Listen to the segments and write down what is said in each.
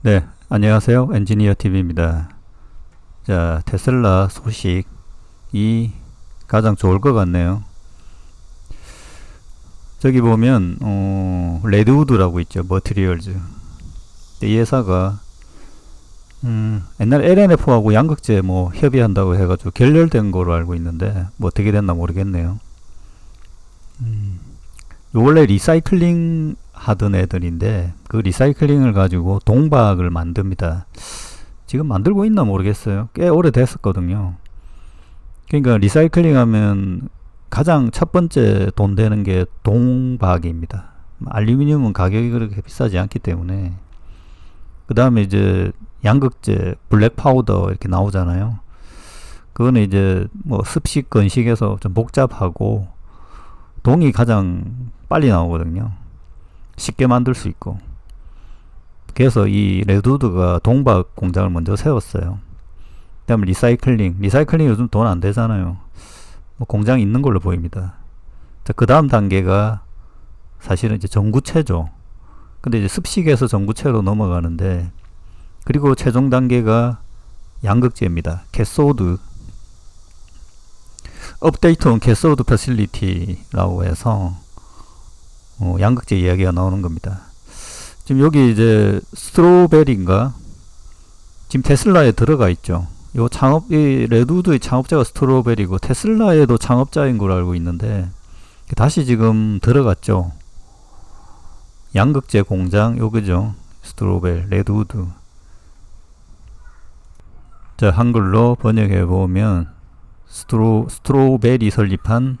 네, 안녕하세요. 엔지니어 TV입니다. 자, 테슬라 소식이 가장 좋을 것 같네요. 저기 보면, 어, 레드우드라고 있죠. 머티리얼즈. 이 회사가, 음, 옛날 LNF하고 양극재 뭐 협의한다고 해가지고 결렬된 거로 알고 있는데, 뭐 어떻게 됐나 모르겠네요. 음, 원래 리사이클링 하던 애들인데 그 리사이클링을 가지고 동박을 만듭니다. 지금 만들고 있나 모르겠어요. 꽤 오래됐었거든요. 그러니까 리사이클링 하면 가장 첫 번째 돈 되는 게 동박입니다. 알루미늄은 가격이 그렇게 비싸지 않기 때문에 그 다음에 이제 양극재, 블랙 파우더 이렇게 나오잖아요. 그거는 이제 뭐 습식 건식에서 좀 복잡하고 동이 가장 빨리 나오거든요. 쉽게 만들 수 있고. 그래서 이 레드우드가 동박 공장을 먼저 세웠어요. 그 다음에 리사이클링. 리사이클링 요즘 돈 안 되잖아요. 뭐 공장이 있는 걸로 보입니다. 그 다음 단계가 사실은 이제 전구체죠. 근데 이제 습식에서 전구체로 넘어가는데 그리고 최종 단계가 양극재입니다. 캐소드. 업데이트 온 캐소드 패실리티라고 해서 어, 양극재 이야기가 나오는 겁니다. 지금 여기 이제 스트로베리인가 지금 테슬라에 들어가 있죠. 요 창업 이 레드우드의 창업자가 스트로베리고 테슬라에도 창업자인 걸로 알고 있는데 다시 지금 들어갔죠. 양극재 공장 요거죠. 스트로벨 레드우드. 자 한글로 번역해 보면 스트로 스트로벨이 설립한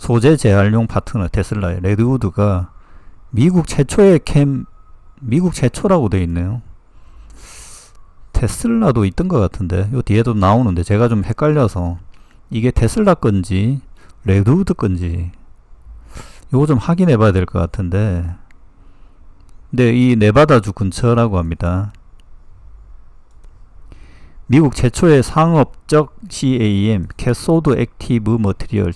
소재 재활용 파트너 테슬라의 레드우드가 미국 최초의 캠 미국 최초라고 되어 있네요. 테슬라도 있던 것 같은데 요 뒤에도 나오는데 제가 좀 헷갈려서 이게 테슬라 건지 레드우드 건지 요거 좀 확인해 봐야 될 것 같은데 근데 이 네바다주 근처라고 합니다. 미국 최초의 상업적 CAM 캐소드 액티브 머티리얼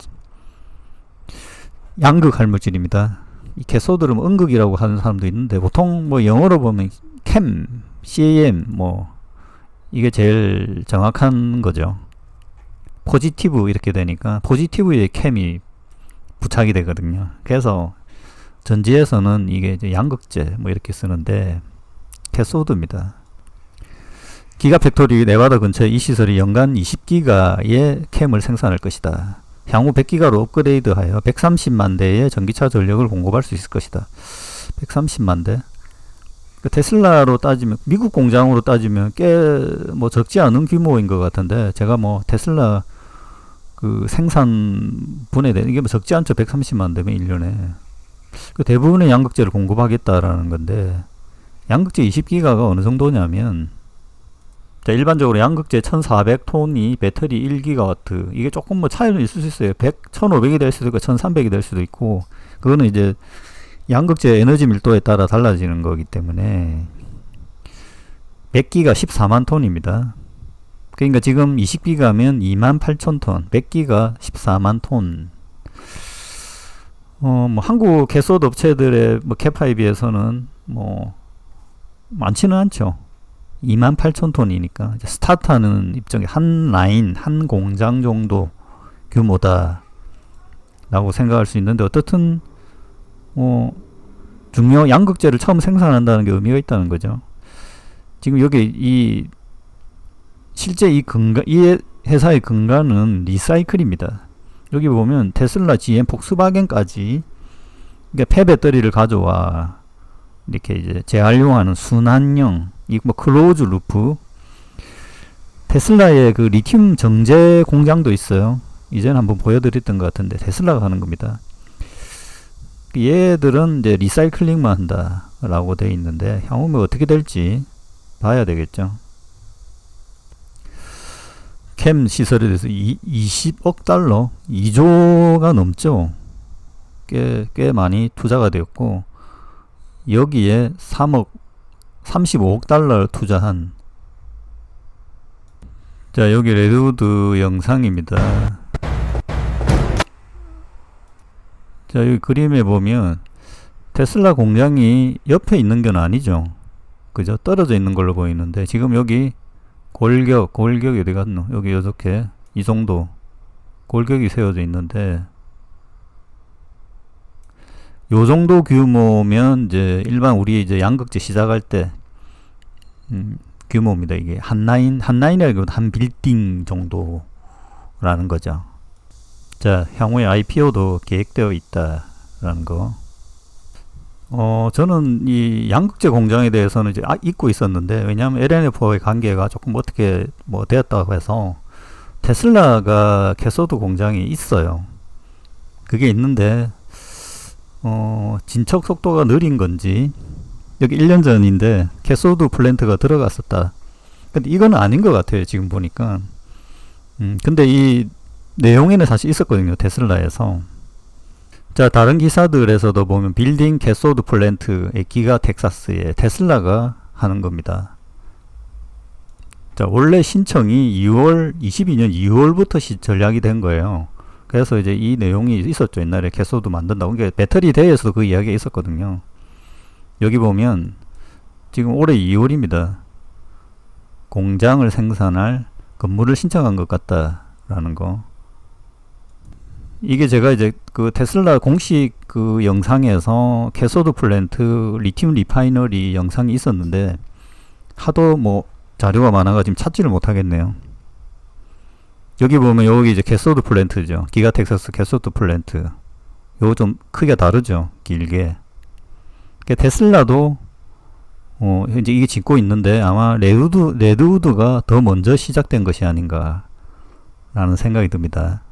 양극 할물질입니다. 이 캐소드를 뭐 음극이라고 하는 사람도 있는데 보통 뭐 영어로 보면 캠, CAM 뭐 이게 제일 정확한 거죠. 포지티브 이렇게 되니까 포지티브에 캠이 부착이 되거든요. 그래서 전지에서는 이게 양극재 뭐 이렇게 쓰는데 캐소드입니다. 기가 팩토리 네바다 근처에 이 시설이 연간 20기가의 캠을 생산할 것이다. 향후 100기가로 업그레이드하여 130만 대의 전기차 전력을 공급할 수 있을 것이다. 130만 대. 그 테슬라로 따지면 미국 공장으로 따지면 꽤 뭐 적지 않은 규모인 것 같은데 제가 뭐 테슬라 그 생산 분해되는 이게 뭐 적지 않죠. 130만 대면 1년에. 그 대부분의 양극재를 공급하겠다라는 건데 양극재 20기가가 어느 정도냐면 자, 일반적으로 양극재 1400톤이 배터리 1기가와트. 이게 조금 뭐 차이는 있을 수 있어요. 100, 1500이 될 수도 있고 1300이 될 수도 있고 그거는 이제 양극재 에너지 밀도에 따라 달라지는 거기 때문에 100기가 14만 톤입니다. 그러니까 지금 20기가면 2만 8천 톤, 100기가 14만 톤. 어, 뭐 한국 개소드 업체들의 뭐 캐파에 비해서는 뭐 많지는 않죠. 2만 8천 톤이니까 스타트하는 입장에 한 라인, 한 공장 정도 규모다 라고 생각할 수 있는데 어떻든 뭐 중요 양극재를 처음 생산한다는 게 의미가 있다는 거죠. 지금 여기 이 실제 이 근간 이 회사의 근간은 리사이클입니다. 여기 보면 테슬라, GM, 폭스바겐까지 그러니까 폐배터리를 가져와 이렇게 이제 재활용하는 순환형 이뭐 클로즈 루프 테슬라의 그 리튬 정제 공장도 있어요. 이전에 한번 보여드렸던 것 같은데 테슬라가 하는 겁니다. 얘들은 이제 리사이클링만 한다라고 되어 있는데 향후 뭐 어떻게 될지 봐야 되겠죠. 캠 시설에 대해서 20억 달러, 2조가 넘죠. 꽤, 꽤 많이 투자가 되었고, 여기에 3억 35억 달러를 투자한 자 여기 레드우드 영상입니다 자 여기 그림에 보면 테슬라 공장이 옆에 있는 건 아니죠 그죠? 떨어져 있는 걸로 보이는데 지금 여기 골격, 골격이 어디 갔노? 여기 이렇게 이 정도 골격이 세워져 있는데 요 정도 규모면 이제 일반 우리 이제 양극재 시작할 때 음, 규모입니다. 이게 한 라인 한 라인이라기보다 한 빌딩 정도라는 거죠. 자, 향후에 IPO도 계획되어 있다라는 거. 어, 저는 이 양극재 공장에 대해서는 이제 아, 잊고 있었는데, 왜냐하면 LNF와의 관계가 조금 어떻게 뭐 되었다고 해서, 테슬라가 캐소드 공장이 있어요. 그게 있는데, 어, 진척 속도가 느린 건지, 여기 1년 전인데, 캐소드 플랜트가 들어갔었다. 근데 이건 아닌 것 같아요, 지금 보니까. 음, 근데 이 내용에는 사실 있었거든요, 테슬라에서. 자, 다른 기사들에서도 보면 빌딩 캐소드 플랜트의 기가 텍사스에 테슬라가 하는 겁니다. 자, 원래 신청이 2월 22년 2월부터 시, 전략이 된 거예요. 그래서 이제 이 내용이 있었죠. 옛날에 캐소드 만든다고. 그러니까 배터리 대회에서도 그 이야기가 있었거든요. 여기 보면 지금 올해 2월입니다. 공장을 생산할 건물을 신청한 것 같다라는 거. 이게 제가 이제 그 테슬라 공식 그 영상에서 캐소드 플랜트 리튬 리파이너리 영상이 있었는데 하도 뭐 자료가 많아가 지금 찾지를 못하겠네요. 여기 보면 여기 이제 캐소드 플랜트죠. 기가 텍사스 캐소드 플랜트. 요거 좀 크기가 다르죠. 길게. 그러니까 테슬라도 어, 현재 이게 짓고 있는데 아마 레드우드, 레드우드가 더 먼저 시작된 것이 아닌가 라는 생각이 듭니다.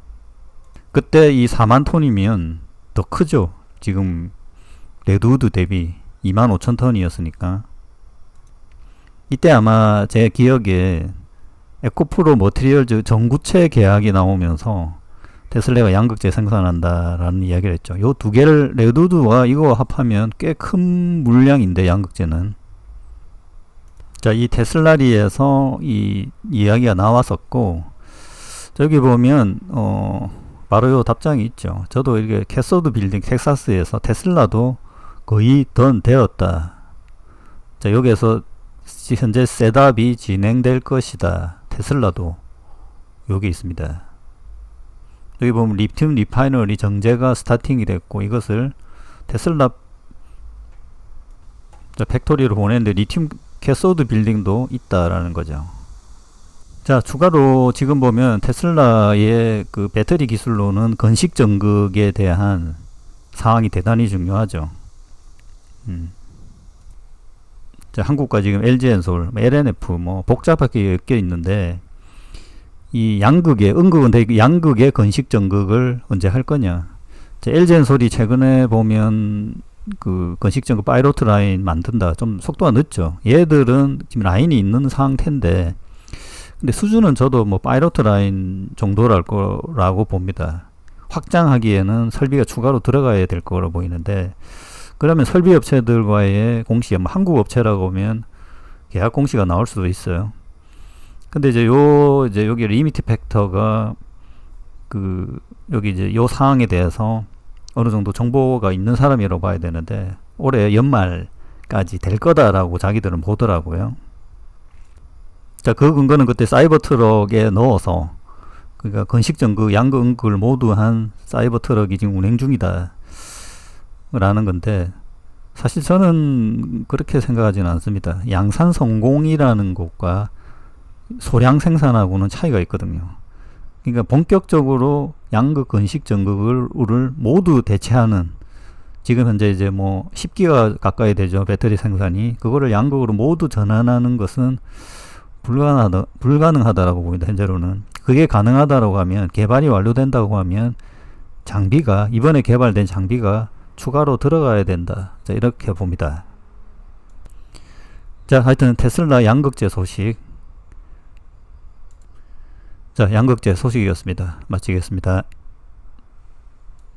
그때 이 4만 톤이면 더 크죠. 지금 레드우드 대비 2만 5천 톤이었으니까. 이때 아마 제 기억에 에코프로 머티리얼즈 전구체 계약이 나오면서 테슬라가 양극재 생산한다라는 이야기를 했죠. 요 두 개를 레드우드와 이거 합하면 꽤 큰 물량인데 양극재는 자, 이 테슬라리에서 이 이야기가 나왔었고 저기 보면 어 바로 요 답장이 있죠. 저도 이게 캐소드 빌딩 텍사스에서 테슬라도 거의 던 되었다. 자, 여기에서 현재 셋업이 진행될 것이다. 테슬라도 여기 있습니다. 여기 보면 리튬 리파이너리 정제가 스타팅이 됐고 이것을 테슬라 자, 팩토리로 보냈는데 리튬 캐소드 빌딩도 있다라는 거죠. 자, 추가로 지금 보면 테슬라의 그 배터리 기술로는 건식 전극에 대한 사항이 대단히 중요하죠. 음. 자, 한국과 지금 LG엔솔, LNF 뭐 복잡하게 엮여 있는데 이 양극의 음극은 되게 양극의 건식 전극을 언제 할 거냐? 자, LG엔솔이 최근에 보면 그 건식 전극 파이로트 라인 만든다. 좀 속도가 늦죠. 얘들은 지금 라인이 있는 상태인데 근데 수준은 저도 뭐 파이로트 라인 정도랄 거라고 봅니다. 확장하기에는 설비가 추가로 들어가야 될 거로 보이는데 그러면 설비 업체들과의 공시, 뭐 한국 업체라고 하면 계약 공시가 나올 수도 있어요. 근데 이제 요 이제 여기 리미트 팩터가 그 여기 이제 요 사항에 대해서 어느 정도 정보가 있는 사람이라고 봐야 되는데 올해 연말까지 될 거다라고 자기들은 보더라고요. 자, 그 근거는 그때 사이버 트럭에 넣어서 그러니까 건식전 그 양근글 모두 한 사이버 트럭이 지금 운행 중이다. 라는 건데 사실 저는 그렇게 생각하지는 않습니다. 양산 성공이라는 곳과 소량 생산하고는 차이가 있거든요. 그러니까 본격적으로 양극 건식 전극을 모두 대체하는 지금 현재 이제 뭐 10기가 가까이 되죠. 배터리 생산이. 그거를 양극으로 모두 전환하는 것은 불가능하다, 불가능하다라고 봅니다. 현재로는. 그게 가능하다라고 하면 개발이 완료된다고 하면 장비가 이번에 개발된 장비가 추가로 들어가야 된다. 자, 이렇게 봅니다. 자, 하여튼 테슬라 양극재 소식. 자, 양극재 소식이었습니다. 마치겠습니다.